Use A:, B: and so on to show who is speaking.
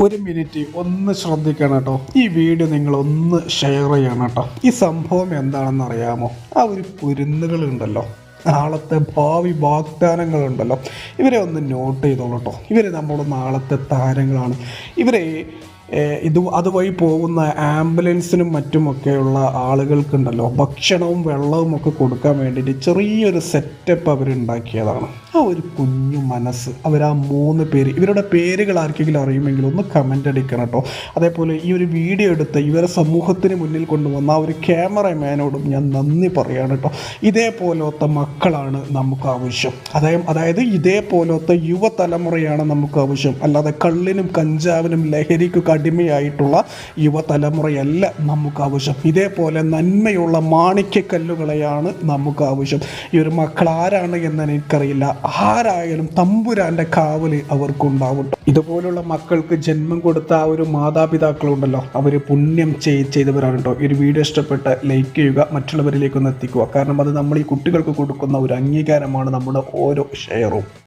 A: ഒരു മിനിറ്റ് ഒന്ന് ശ്രദ്ധിക്കണം കേട്ടോ. ഈ വീഡിയോ നിങ്ങൾ ഒന്ന് ഷെയർ ചെയ്യണം കേട്ടോ. ഈ സംഭവം എന്താണെന്ന് അറിയാമോ ആ ഒരു കുരുന്നുകളുണ്ടല്ലോ. നാളത്തെ ഭാവി വാഗ്ദാനങ്ങളുണ്ടല്ലോ. ഇവരെ ഒന്ന് നോട്ട് ചെയ്തോളൂ കേട്ടോ. ഇവർ നമ്മുടെ നാളത്തെ താരങ്ങളാണ്. ഇവരെ ഇത് അതുവഴി പോകുന്ന ആംബുലൻസിനും മറ്റുമൊക്കെയുള്ള ആളുകൾക്കുണ്ടല്ലോ. ഭക്ഷണവും വെള്ളവും ഒക്കെ കൊടുക്കാൻ വേണ്ടിയിട്ട് ചെറിയൊരു സെറ്റപ്പ് അവരുണ്ടാക്കിയതാണ്. ആ ഒരു കുഞ്ഞു മനസ്സ്. അവർ ആ മൂന്ന് പേര്. ഇവരുടെ പേരുകൾ ആർക്കെങ്കിലും അറിയുമെങ്കിൽ ഒന്ന് കമന്റ് അടിക്കണം കേട്ടോ. അതേപോലെ ഈ ഒരു വീഡിയോ എടുത്ത് ഇവരെ സമൂഹത്തിന് മുന്നിൽ കൊണ്ടുവന്ന ആ ഒരു ക്യാമറമാനോടും ഞാൻ നന്ദി പറയാണ് കേട്ടോ. ഇതേപോലത്തെ മക്കളാണ് നമുക്ക് ആവശ്യം. അതായത് അതായത് ഇതേപോലത്തെ യുവതലമുറയാണ് നമുക്ക് ആവശ്യം. അല്ലാതെ കള്ളിനും കഞ്ചാവിനും ലഹരിക്കും അടിമയായിട്ടുള്ള യുവതലമുറയല്ല നമുക്ക് ആവശ്യം ഇതേപോലെ നന്മയുള്ള മാണിക്യക്കല്ലുകളെയാണ് നമുക്ക് ആവശ്യം ഈ ഒരു മക്കൾ ആരാണ് എന്ന് എനിക്കറിയില്ല. ആരായാലും തമ്പുരാന്റെ കാവൽ അവർക്കുണ്ടാവും. ഇതുപോലുള്ള മക്കൾക്ക് ജന്മം കൊടുത്ത ആ ഒരു മാതാപിതാക്കളുണ്ടല്ലോ. അവർ പുണ്യം ചെയ്ത് ചെയ്തവരാണ് കേട്ടോ ഒരു വീഡിയോ ഇഷ്ടപ്പെട്ട് ലൈക്ക് ചെയ്യുക. മറ്റുള്ളവരിലേക്കൊന്ന് എത്തിക്കുക. കാരണം അത് നമ്മൾ ഈ കുട്ടികൾക്ക് കൊടുക്കുന്ന ഒരു അംഗീകാരമാണ് നമ്മുടെ ഓരോ ഷെയറും.